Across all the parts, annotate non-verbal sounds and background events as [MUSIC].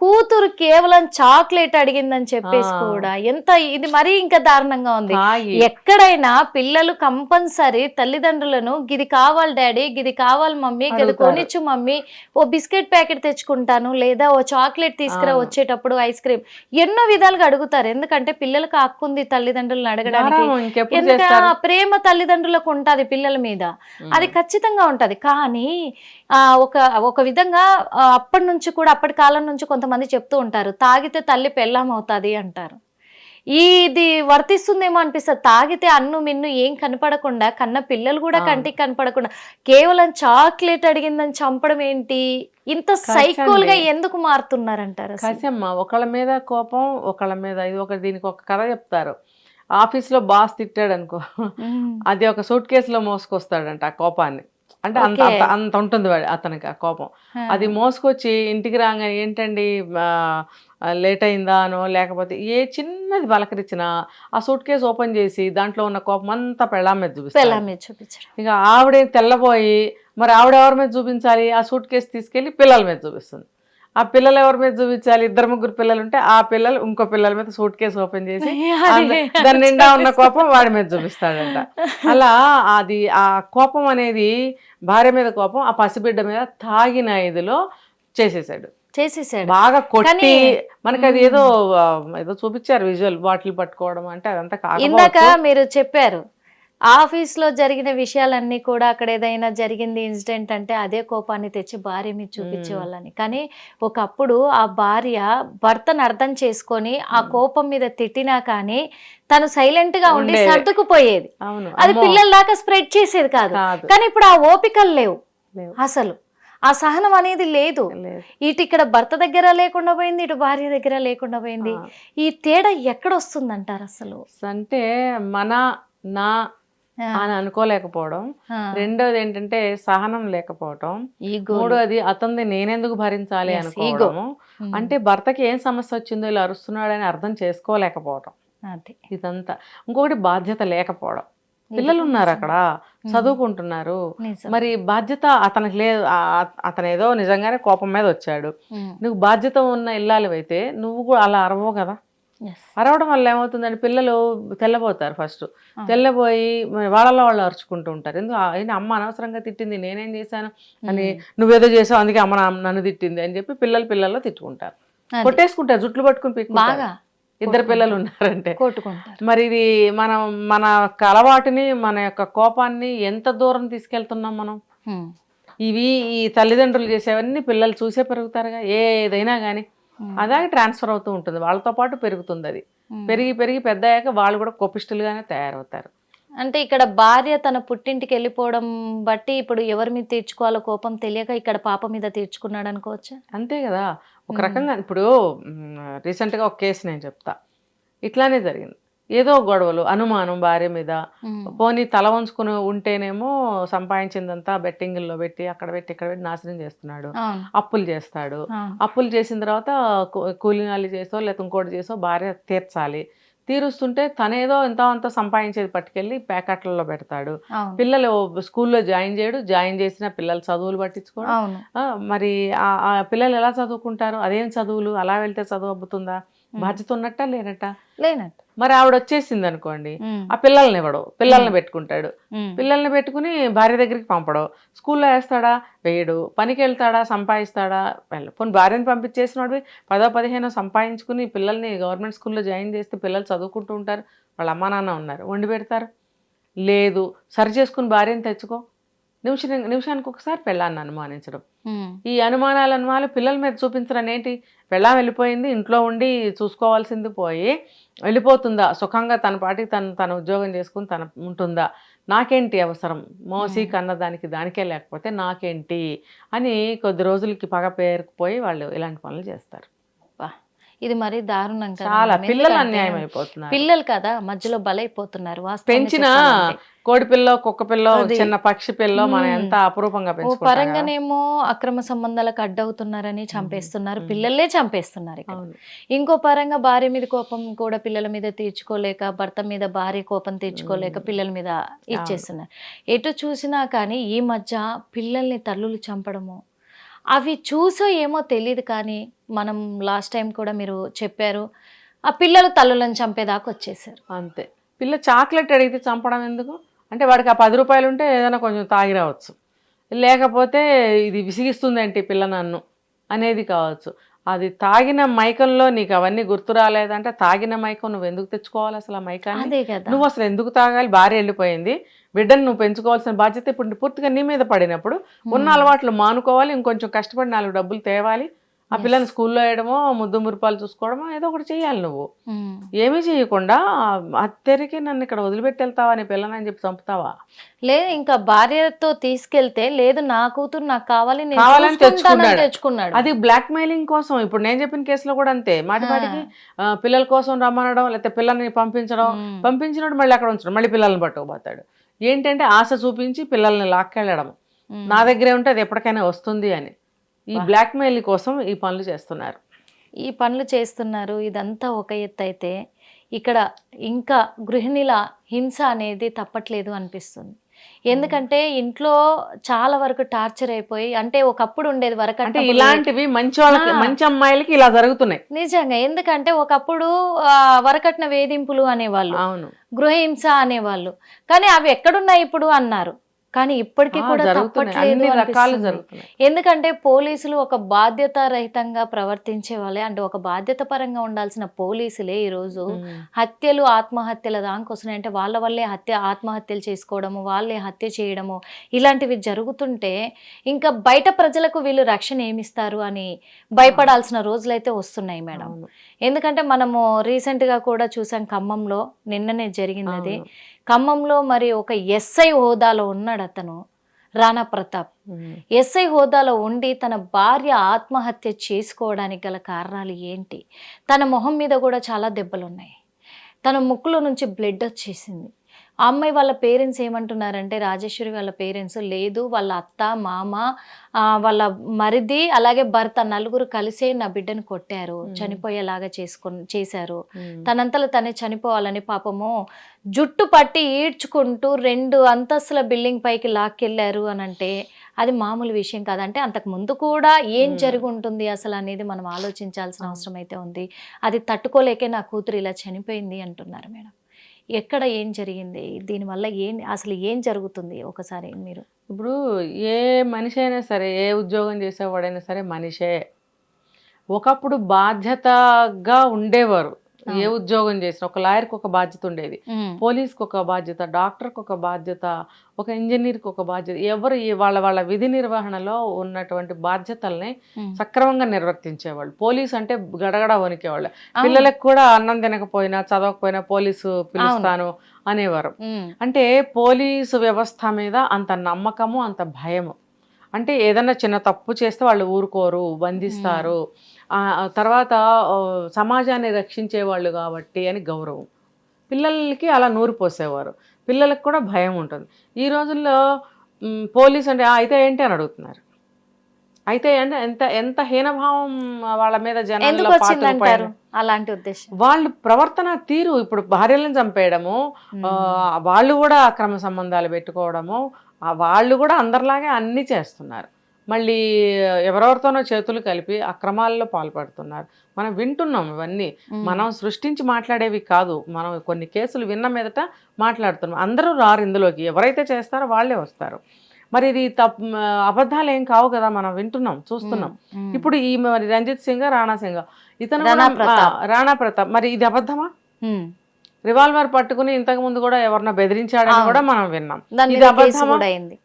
కూతురు కేవలం చాక్లెట్ అడిగిందని చెప్పేసి. కూడా ఎంత ఇది మరీ ఇంకా దారుణంగా ఉంది. ఎక్కడైనా పిల్లలు కంపల్సరీ తల్లిదండ్రులను గిది కావాలి డాడీ గిది కావాలి మమ్మీ గిది. కొనిచ్చు మమ్మీ ఓ బిస్కెట్ ప్యాకెట్ తెచ్చుకుంటాను లేదా ఓ చాక్లెట్ తీసుకురా. వచ్చేటప్పుడు ఐస్ క్రీమ్ ఎన్నో విధాలుగా అడుగుతారు. ఎందుకంటే పిల్లలకు హక్కుంది తల్లిదండ్రులను అడగడానికి. ప్రేమ తల్లిదండ్రులకు ఉంటది పిల్లల మీద. అది ఖచ్చితంగా ఉంటది. కానీ ఒక ఒక విధంగా అప్పటి నుంచి కూడా అప్పటి కాలం నుంచి కొంతమంది చెప్తూ ఉంటారు తాగితే తల్లి పెళ్ళాం అవుతుంది అంటారు ఇది వర్తిస్తుందేమో అనిపిస్తుంది తాగితే అన్ను మిన్ను ఏం కనపడకుండా కన్న పిల్లలు కూడా. కంటికి కనపడకుండా కేవలం చాక్లెట్ అడిగిందని చంపడం ఏంటి ఇంత సైకోల్గా. ఎందుకు మారుతున్నారంటారు? కసమ్మ ఒకళ్ళ మీద కోపం ఒకళ్ళ మీద ఇది ఒక దీనికి ఒక కథ చెప్తారు ఆఫీస్లో బాస్ తిట్టాడు అనుకో. అది ఒక సూట్ కేసులో మోసుకొస్తాడంట ఆ కోపాన్ని అంటే అంత. అంత ఉంటుంది వాడి అతనికి ఆ కోపం. అది మోసుకొచ్చి ఇంటికి రాగానే ఏంటండి లేట్ అయిందా అనో లేకపోతే ఏ చిన్నది పలకరించినా ఆ సూట్ కేసు ఓపెన్ చేసి దాంట్లో ఉన్న కోపం అంతా పెళ్ళాం మీద చూపించడం. ఇక ఆవిడే తెల్లబోయి మరి ఆవిడ ఎవరి మీద చూపించాలి? ఆ సూట్ కేసు తీసుకెళ్ళి పిల్లల మీద చూపిస్తుంది. ఆ పిల్లలు ఎవరి మీద చూపించాలి? ఇద్దరు ముగ్గురు పిల్లలు ఉంటే ఆ పిల్లలు ఇంకో పిల్లల మీద సూట్ కేసు ఓపెన్ చేసి [LAUGHS] దాని నిండా ఉన్న కోపం వాడి మీద చూపిస్తాడంట. [LAUGHS] అలా అది ఆ కోపం అనేది భార్య మీద కోపం ఆ పసిబిడ్డ మీద తాగిన ఇదిలో చేసేసాడు. చేసేసాడు. బాగా కొట్టి మనకి అది ఏదో ఏదో చూపించారు విజువల్ బాటిల్ పట్టుకోవడం అంటే అదంతా ఇందాక మీరు చెప్పారు ఆఫీస్లో జరిగిన విషయాలన్నీ కూడా అక్కడ ఏదైనా జరిగింది ఇన్సిడెంట్ అంటే అదే కోపాన్ని తెచ్చి భార్య మీద చూపించే వాళ్ళని. కానీ ఒకప్పుడు ఆ భార్య భర్తను అర్థం చేసుకొని ఆ కోపం మీద తిట్టినా కానీ తను సైలెంట్గా ఉండి. సర్దుకుపోయేది. అది పిల్లల దాకా స్ప్రెడ్ చేసేది కాదు. కానీ ఇప్పుడు ఆ ఓపికలు లేవు. అసలు ఆ సహనం అనేది లేదు. ఇటు ఇక్కడ భర్త దగ్గర లేకుండా పోయింది ఇటు భార్య దగ్గర లేకుండా పోయింది. ఈ తేడా ఎక్కడ వస్తుందంటారు అసలు? అంటే మన నా అని అనుకోలేకపోవడం. రెండోది ఏంటంటే సహనం లేకపోవడం ఈగో మూడోది అతనిది నేనెందుకు భరించాలి అనుకోవడము. ఉమ్. అంటే భర్తకి ఏం సమస్య వచ్చిందో ఇలా అరుస్తున్నాడని అర్థం చేసుకోలేకపోవడం ఇదంతా. ఇంకొకటి బాధ్యత లేకపోవడం. పిల్లలు ఉన్నారు అక్కడ. చదువుకుంటున్నారు. నిజం. మరి బాధ్యత అతనికి లేదు అతను ఏదో నిజంగానే కోపం మీద వచ్చాడు. ఉమ్. నువ్వు బాధ్యత ఉన్న ఇల్లాలు అయితే నువ్వు కూడా అలా అరవవు కదా. అరవడం వల్ల ఏమవుతుందంటే పిల్లలు తెల్లబోతారు ఫస్ట్. తెల్లబోయి వాళ్ళలో వాళ్ళు అరుచుకుంటూ ఉంటారు. ఎందుకు? ఏంటి అమ్మ అనవసరంగా తిట్టింది నేనేం చేశాను? అని నువ్వేదో చేసావు అందుకే అమ్మ నన్ను తిట్టింది అని చెప్పి పిల్లలు పిల్లల్లో తిట్టుకుంటారు. కొట్టేసుకుంటారు జుట్లు పట్టుకుని పీక్కుంటారు. బాగా ఇద్దరు పిల్లలు ఉన్నారంటే. కొట్టుకుంటారు. మరి ఇది మనం మన అలవాటుని మన యొక్క కోపాన్ని ఎంత దూరం తీసుకెళ్తున్నాం మనం? ఉమ్. ఇవి ఈ తల్లిదండ్రులు చేసేవన్నీ పిల్లలు చూసే పెరుగుతారుగా. ఏదైనా కానీ. అలాగే ట్రాన్స్ఫర్ అవుతూ ఉంటుంది. వాళ్ళతో పాటు పెరుగుతుంది అది. పెరిగి పెరిగి పెద్ద అయ్యాక వాళ్ళు కూడా కోపిష్టులుగానే తయారవుతారు. అంటే ఇక్కడ భార్య తన పుట్టింటికి వెళ్ళిపోవడం బట్టి ఇప్పుడు ఎవరి మీద తీర్చుకోవాలో కోపం తెలియక ఇక్కడ పాప మీద తీర్చుకున్నాడు అనుకోవచ్చా? అంతే కదా. ఒక. రకంగా ఇప్పుడు రీసెంట్గా ఒక కేసు నేను చెప్తా. ఇట్లానే జరిగింది. ఏదో గొడవలు అనుమానం భార్య మీద. పోనీ తల వంచుకుని ఉంటేనేమో సంపాదించిందంతా బెట్టింగుల్లో పెట్టి అక్కడ పెట్టి ఇక్కడ పెట్టి నాశనం చేస్తున్నాడు. అప్పులు చేస్తాడు. అప్పులు చేసిన తర్వాత కూలినాలు చేసో లేకపోతే ఇంకోటి చేసో భార్య తీర్చాలి. తీరుస్తుంటే తనేదో ఎంతో అంత సంపాదించేది పట్టుకెళ్ళి ప్యాకెట్లలో పెడతాడు. పిల్లలు స్కూల్లో జాయిన్ చేయడు. జాయిన్ చేసిన పిల్లలు చదువులు పట్టించుకోడు. మరి ఆ ఆ పిల్లలు ఎలా చదువుకుంటారు? అదేం చదువులు? అలా వెళ్తే చదువు అబ్బుతుందా? బాధ్యత ఉన్నట్ట లేనట్ట? లేనట్టు. మరి ఆవిడ వచ్చేసింది అనుకోండి. ఆ పిల్లల్ని ఇవ్వడు పిల్లల్ని పెట్టుకుంటాడు. పిల్లల్ని పెట్టుకుని భార్య దగ్గరికి పంపడు. స్కూల్లో వేస్తాడా? వేయడు. పనికి వెళ్తాడా సంపాదిస్తాడా? వెళ్ళ పోనీ భార్యని పంపించేసినోడు పదో పదిహేనో సంపాదించుకుని పిల్లల్ని గవర్నమెంట్ స్కూల్లో జాయిన్ చేస్తే పిల్లలు చదువుకుంటూ ఉంటారు. వాళ్ళ అమ్మా నాన్న ఉన్నారు. వండి పెడతారు. లేదు సరి చేసుకుని భార్యని తెచ్చుకో. నిమిషం నిమిషానికి ఒకసారి పెళ్ళాన్ని అనుమానించడం. ఈ అనుమానాలు అనుమానాలు పిల్లల మీద చూపించడం ఏంటి? పెళ్ళాం వెళ్ళిపోయింది ఇంట్లో ఉండి చూసుకోవాల్సింది పోయి వెళ్ళిపోతుందా? సుఖంగా తన పాటికి తను తన ఉద్యోగం చేసుకుని తన ఉంటుందా? నాకేంటి అవసరం? మోసి కన్న దానికి దానికే లేకపోతే నాకేంటి? అని కొద్ది రోజులకి పగ పేరుకుపోయి వాళ్ళు ఇలాంటి పనులు చేస్తారు. ఇది మరీ దారుణం చాలా. పిల్లలు అన్యాయం అయిపోతున్నారు పిల్లలు కదా మధ్యలో బలైపోతున్నారు పెంచిన. కోడి పిల్ల కుక్క పిల్ల. చిన్న పక్షి పిల్ల మనం. ఎంత అపురూపంగా. పరంగానేమో అక్రమ సంబంధాలకు అడ్డవుతున్నారని చంపేస్తున్నారు. పిల్లలే చంపేస్తున్నారు ఇంకో పరంగా భార్య మీద కోపం కూడా పిల్లల మీద తీర్చుకోలేక భర్త మీద భార్య కోపం తీర్చుకోలేక. పిల్లల మీద ఇచ్చేస్తున్నారు ఎటు చూసినా కానీ ఈ మధ్య పిల్లల్ని తల్లులు చంపడము అవి చూసో ఏమో తెలియదు కానీ మనం లాస్ట్ టైం కూడా మీరు చెప్పారు. ఆ పిల్లలు తల్లులను చంపేదాకా వచ్చేసారు. అంతే. పిల్ల చాక్లెట్ అడిగితే చంపడం ఎందుకు? అంటే వాడికి ఆ పది రూపాయలు ఉంటే ఏదైనా కొంచెం తాగి రావచ్చు. లేకపోతే ఇది విసిగిస్తుంది అంటే పిల్ల నన్ను? అనేది కావచ్చు. అది తాగిన మైకంలో నీకు అవన్నీ గుర్తు రాలేదంటే తాగిన మైకం నువ్వు ఎందుకు తెచ్చుకోవాలి అసలు ఆ మైకాన్ని? నువ్వు అసలు ఎందుకు తాగాలి? భార్య వెళ్ళిపోయింది. బిడ్డను నువ్వు పెంచుకోవాల్సిన బాధ్యత ఇప్పుడు పూర్తిగా నీ మీద పడినప్పుడు ఉన్న అలవాట్లు మానుకోవాలి. ఇంకొంచెం కష్టపడి నాలుగు డబ్బులు తేవాలి. ఆ పిల్లని స్కూల్లో వేయడమో ముద్దు మురిపాలు చూసుకోవడమో ఏదో ఒకటి చేయాలి నువ్వు. ఉమ్. ఏమీ చేయకుండా అత్తెరికి నన్ను ఇక్కడ వదిలిపెట్టి వెళ్తావా నీ పిల్లని చెప్పి చంపుతావా? లేదు ఇంకా భార్యతో తీసుకెళ్తే లేదు నా కూతురు నాకు కావాలి నేను కావాలని తెచ్చుకున్నాడు. అది బ్లాక్ మెయిలింగ్ కోసం ఇప్పుడు నేను చెప్పిన కేసులో కూడా అంతే. మాటి మాటికి ఆ, పిల్లల కోసం రమ్మనడం లేకపోతే పిల్లల్ని పంపించడం ఉమ్. పంపించినప్పుడు మళ్ళీ అక్కడ ఉంచడం మళ్ళీ పిల్లల్ని పట్టుకుపోతాడు. ఏంటంటే ఆశ చూపించి పిల్లల్ని లాక్కెళ్ళడం. నా దగ్గరే ఉంటే అది ఎప్పటికైనా వస్తుంది అని. ఈ బ్లాక్ మెయిల్ కోసం ఈ పనులు చేస్తున్నారు. ఈ పనులు చేస్తున్నారు. ఇదంతా ఒక ఎత్తు అయితే ఇక్కడ ఇంకా గృహిణిల హింస అనేది తప్పట్లేదు అనిపిస్తుంది. ఎందుకంటే ఇంట్లో చాలా వరకు టార్చర్ అయిపోయి అంటే ఒకప్పుడు ఉండేది అంటే వరకంటే ఇలాంటివి మంచి వాళ్ళకి. మంచి అమ్మాయిలకి ఇలా జరుగుతున్నాయి. నిజంగా ఎందుకంటే ఒకప్పుడు వరకట్న వేధింపులు అనేవాళ్ళు అవును. గృహహింస అనేవాళ్ళు. కానీ అవి ఎక్కడున్నాయి ఇప్పుడు అన్నారు. కానీ ఇప్పటికీ కూడా తప్పట్లేదు అనిపిస్తుంది. ఎందుకంటే పోలీసులు ఒక బాధ్యత రహితంగా ప్రవర్తించే వాళ్ళే అంటే ఒక బాధ్యత పరంగా ఉండాల్సిన పోలీసులే ఈరోజు. హత్యలు ఆత్మహత్యల దానికి వస్తున్నాయి అంటే వాళ్ళ వల్లే హత్య ఆత్మహత్యలు చేసుకోవడము వాళ్ళే హత్య చేయడము ఇలాంటివి జరుగుతుంటే ఇంకా బయట ప్రజలకు వీళ్ళు రక్షణ ఏమిస్తారు అని భయపడాల్సిన రోజులైతే వస్తున్నాయి మేడం. ఎందుకంటే మనము రీసెంట్గా కూడా చూసాం ఖమ్మంలో నిన్ననే జరిగింది అది. ఖమ్మంలో మరి ఒక ఎస్ఐ హోదాలో ఉన్నాడు అతను రాణా ప్రతాప్. ఎస్ఐ హోదాలో ఉండి తన భార్య ఆత్మహత్య చేసుకోవడానికి గల కారణాలు ఏంటి? తన మొహం మీద కూడా చాలా దెబ్బలు ఉన్నాయి తన ముక్కులో నుంచి బ్లడ్ వచ్చేసింది. ఆ అమ్మాయి వాళ్ళ పేరెంట్స్ ఏమంటున్నారంటే రాజేశ్వరి వాళ్ళ పేరెంట్స్ లేదు వాళ్ళ అత్త మామ వాళ్ళ మరిది అలాగే భర్త నలుగురు కలిసే నా బిడ్డను కొట్టారు చనిపోయేలాగా చేసుకొని చేశారు. తనంతలో తనే చనిపోవాలని పాపము జుట్టు పట్టి ఈడ్చుకుంటూ రెండు అంతస్తుల బిల్డింగ్ పైకి లాక్కెళ్ళారు అని అంటే అది మామూలు విషయం కాదంటే అంతకు ముందు కూడా ఏం జరిగి ఉంటుంది అసలు అనేది మనం ఆలోచించాల్సిన అవసరం అయితే ఉంది. అది తట్టుకోలేకే నా కూతురు ఇలా చనిపోయింది అంటున్నారు మేడం. ఎక్కడ ఏం జరిగింది? దీనివల్ల ఏం అసలు ఏం జరుగుతుంది ఒకసారి మీరు? ఇప్పుడు ఏ మనిషి అయినా సరే ఏ ఉద్యోగం చేసేవాడైనా సరే మనిషే. ఒకప్పుడు బాధ్యతగా ఉండేవారు. ఏ ఉద్యోగం చేసినా ఒక లాయర్కి ఒక బాధ్యత ఉండేది. పోలీస్కి ఒక బాధ్యత డాక్టర్కి ఒక బాధ్యత ఒక ఇంజనీర్కి ఒక బాధ్యత ఎవరు వాళ్ళ వాళ్ళ విధి నిర్వహణలో ఉన్నటువంటి బాధ్యతల్ని. సక్రమంగా నిర్వర్తించేవాళ్ళు. పోలీస్ అంటే గడగడ వణికేవాళ్ళు. పిల్లలకు కూడా అన్నం తినకపోయినా చదవకపోయినా పోలీసు పిలుస్తాను అనేవారు. అంటే పోలీసు వ్యవస్థ మీద అంత నమ్మకము అంత భయము. అంటే ఏదైనా చిన్న తప్పు చేస్తే వాళ్ళు ఊరుకోరు బంధిస్తారు. తర్వాత సమాజాన్ని రక్షించే వాళ్ళు కాబట్టి అని గౌరవం. పిల్లలకి అలా నూరు పోసేవారు. పిల్లలకు కూడా భయం ఉంటుంది. ఈ రోజుల్లో పోలీస్ అంటే "ఆ, అయితే ఏంటి అని అడుగుతున్నారు. అయితే అంటే ఎంత ఎంత హీనభావం వాళ్ళ మీద పాతుకుపోయింది. అలాంటి ఉద్దేశం. వాళ్ళు ప్రవర్తన తీరు ఇప్పుడు భార్యలను చంపేయడము వాళ్ళు కూడా అక్రమ సంబంధాలు పెట్టుకోవడము వాళ్ళు కూడా అందరిలాగే అన్నీ చేస్తున్నారు. మళ్ళీ ఎవరెవరితోనో చేతులు కలిపి అక్రమాల్లో పాల్పడుతున్నారు. మనం వింటున్నాం ఇవన్నీ. మనం సృష్టించి మాట్లాడేవి కాదు. మనం కొన్ని కేసులు విన్న మీదట మాట్లాడుతున్నాం. అందరూ రారు ఇందులోకి. ఎవరైతే చేస్తారో వాళ్ళే వస్తారు. మరి ఇది తప్ అబద్ధాలు ఏం కావు కదా మనం వింటున్నాం చూస్తున్నాం. ఇప్పుడు ఈ మరి రంజిత్ సింగ్ రాణా సింగ్. ఇతను రాణా ప్రతాప్. మరి ఇది అబద్ధమా. రివాల్వర్ పట్టుకుని ఇంతకు ముందు కూడా ఎవరినో బెదిరించాడని. కూడా మనం విన్నాం. ఇది అబద్ధమా?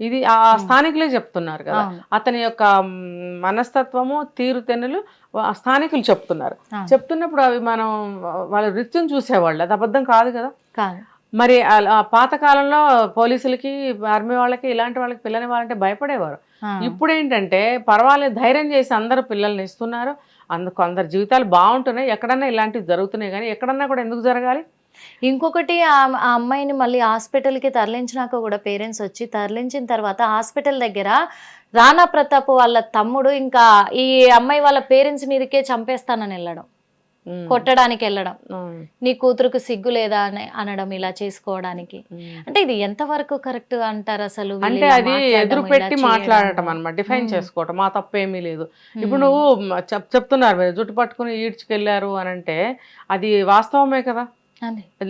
ఇది ఆ స్థానికులే చెప్తున్నారు కదా. అతని యొక్క మనస్తత్వము తీరుతెన్నులు ఆ స్థానికులు చెప్తున్నారు. చెప్తున్నప్పుడు అవి మనం వాళ్ళ నృత్యం చూసేవాళ్ళు. అది అబద్ధం కాదు కదా. మరి ఆ- ఆ పాత కాలంలో పోలీసులకి ఆర్మీ వాళ్ళకి ఇలాంటి వాళ్ళకి పిల్లని వాళ్ళంటే భయపడేవారు. ఇప్పుడు ఏంటంటే పర్వాలేదు ధైర్యం చేసి అందరూ పిల్లల్ని ఇస్తున్నారు. అందుకు అందరి జీవితాలు బాగుంటున్నాయి. ఎక్కడన్నా ఇలాంటివి జరుగుతున్నాయి కానీ ఎక్కడన్నా కూడా ఎందుకు జరగాలి? ఇంకొకటి ఆ అమ్మాయిని మళ్ళీ హాస్పిటల్కి తరలించినాక కూడా పేరెంట్స్ వచ్చి తరలించిన తర్వాత హాస్పిటల్ దగ్గర రాణా ప్రతాప్ వాళ్ళ తమ్ముడు ఇంకా ఈ అమ్మాయి వాళ్ళ పేరెంట్స్ మీదకే చంపేస్తానని వెళ్ళడం. కొట్టడానికి వెళ్ళడం. నీ కూతురుకు సిగ్గు లేదా అని అనడం ఇలా చేసుకోవడానికి అంటే ఇది ఎంత వరకు కరెక్ట్ అంటారు అసలు అంటే అది ఎదురు పెట్టి? మాట్లాడటం అనమాట డిఫైన్. చేసుకోవటం మా తప్పు ఏమీ లేదు ఇప్పుడు. నువ్వు చెప్తున్నారు జుట్టు పట్టుకుని ఈడ్చుకెళ్ళారు అని అంటే అది వాస్తవమే కదా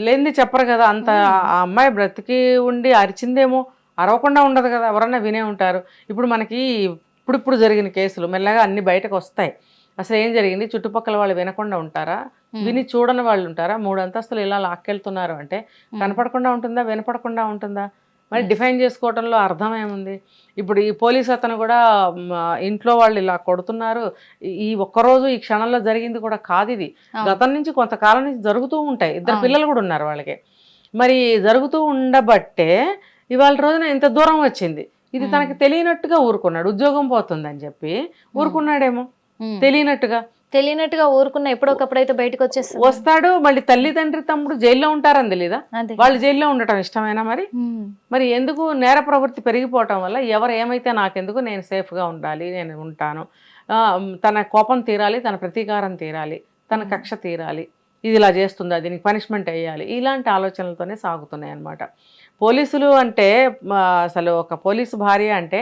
లేనిది చెప్పరు కదా అంత ఆ అమ్మాయి బ్రతికి ఉండి అరిచిందేమో అరవకుండా ఉండదు కదా ఎవరన్నా వినే ఉంటారు. ఇప్పుడు మనకి ఇప్పుడిప్పుడు జరిగిన కేసులు మెల్లగా అన్ని బయటకు వస్తాయి. అసలు ఏం జరిగింది? చుట్టుపక్కల వాళ్ళు వినకుండా ఉంటారా. విని చూడని వాళ్ళు ఉంటారా? మూడు అంతస్తులు ఇలా లాక్కెళ్తున్నారు అంటే. కనపడకుండా ఉంటుందా? వినపడకుండా ఉంటుందా? మరి డిఫైన్ చేసుకోవడంలో అర్థం ఏముంది? ఇప్పుడు ఈ పోలీస్ అతను కూడా ఇంట్లో వాళ్ళు ఇలా కొడుతున్నారు. ఈ- ఒక్కరోజు ఈ క్షణంలో జరిగింది కూడా కాదు ఇది. గతం నుంచి కొంతకాలం నుంచి జరుగుతూ ఉంటాయి. ఇద్దరు. పిల్లలు కూడా ఉన్నారు వాళ్ళకి. మరి జరుగుతూ ఉండబట్టే ఇవాళ రోజున ఇంత దూరం వచ్చింది. ఇది. తనకి తెలియనట్టుగా ఊరుకున్నాడు. ఉద్యోగం పోతుందని చెప్పి ఊరుకున్నాడేమో. తెలియనట్టుగా. తెలియనట్టుగా ఊరుకున్న ఎప్పుడొకప్పుడైతే బయటకు వచ్చేస్తుంది వస్తాడు మళ్ళీ తల్లి తండ్రి తమ్ముడు జైల్లో ఉంటారని తెలీదా? వాళ్ళు జైల్లో ఉండటం ఇష్టమేనా మరి. మరి ఎందుకు నేర ప్రవృత్తి పెరిగిపోవటం వల్ల ఎవరు ఏమైతే నాకెందుకు నేను సేఫ్గా ఉండాలి నేను ఉంటాను తన కోపం తీరాలి తన ప్రతీకారం తీరాలి తన కక్ష తీరాలి ఇది ఇలా చేస్తుందా దీనికి పనిష్మెంట్ వేయాలి ఇలాంటి ఆలోచనలతోనే సాగుతున్నాయి అన్నమాట పోలీసులు అంటే అసలు ఒక పోలీసు భార్య అంటే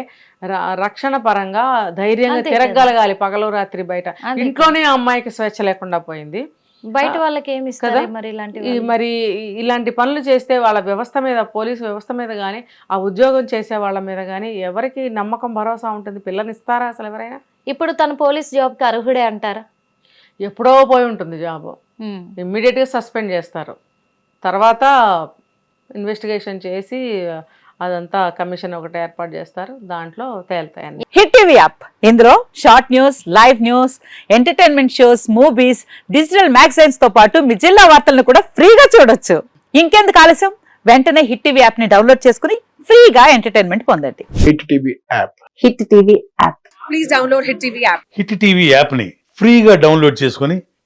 రక్షణ పరంగా ధైర్యంగా. తిరగగలగాలి పగలు రాత్రి బయట. ఇంట్లోనే ఆ అమ్మాయికి స్వేచ్ఛ లేకుండా పోయింది. బయట వాళ్ళకి ఏమి కదా? మరి ఇలాంటి మరి ఇలాంటి పనులు చేస్తే వాళ్ళ వ్యవస్థ మీద పోలీసు వ్యవస్థ మీద కానీ ఆ ఉద్యోగం చేసే వాళ్ళ మీద కానీ ఎవరికి నమ్మకం భరోసా ఉంటుంది? పిల్లని ఇస్తారా అసలు ఎవరైనా? ఇప్పుడు తను పోలీస్ జాబ్కి అర్హుడే అంటారా? ఎప్పుడో పోయి ఉంటుంది జాబ్. మ్మ్. ఇమ్మీడియట్గా సస్పెండ్ చేస్తారు. తర్వాత ఇన్వెస్టిగేషన్ చేసి అదంతా కమిషన్ ఒకటి ఏర్పాటు చేస్తారు. దాంట్లో తేలుతాయని హిట్ టీవీ యాప్. ఇందులో short news live news entertainment shows movies digital మ్యాగజైన్స్తో పాటు మీ జిల్లా వార్తలను కూడా ఫ్రీగా చూడొచ్చు. ఇంకెందుకు ఆలస్యం? వెంటనే హిట్ టీవీ యాప్ని డౌన్లోడ్ చేసుకుని ఫ్రీగా ఎంటర్టైన్మెంట్ పొందండి. Hit TV app. Hit TV app. Hit TV యాప్ని ఫ్రీగా డౌన్లోడ్ చేసుకొని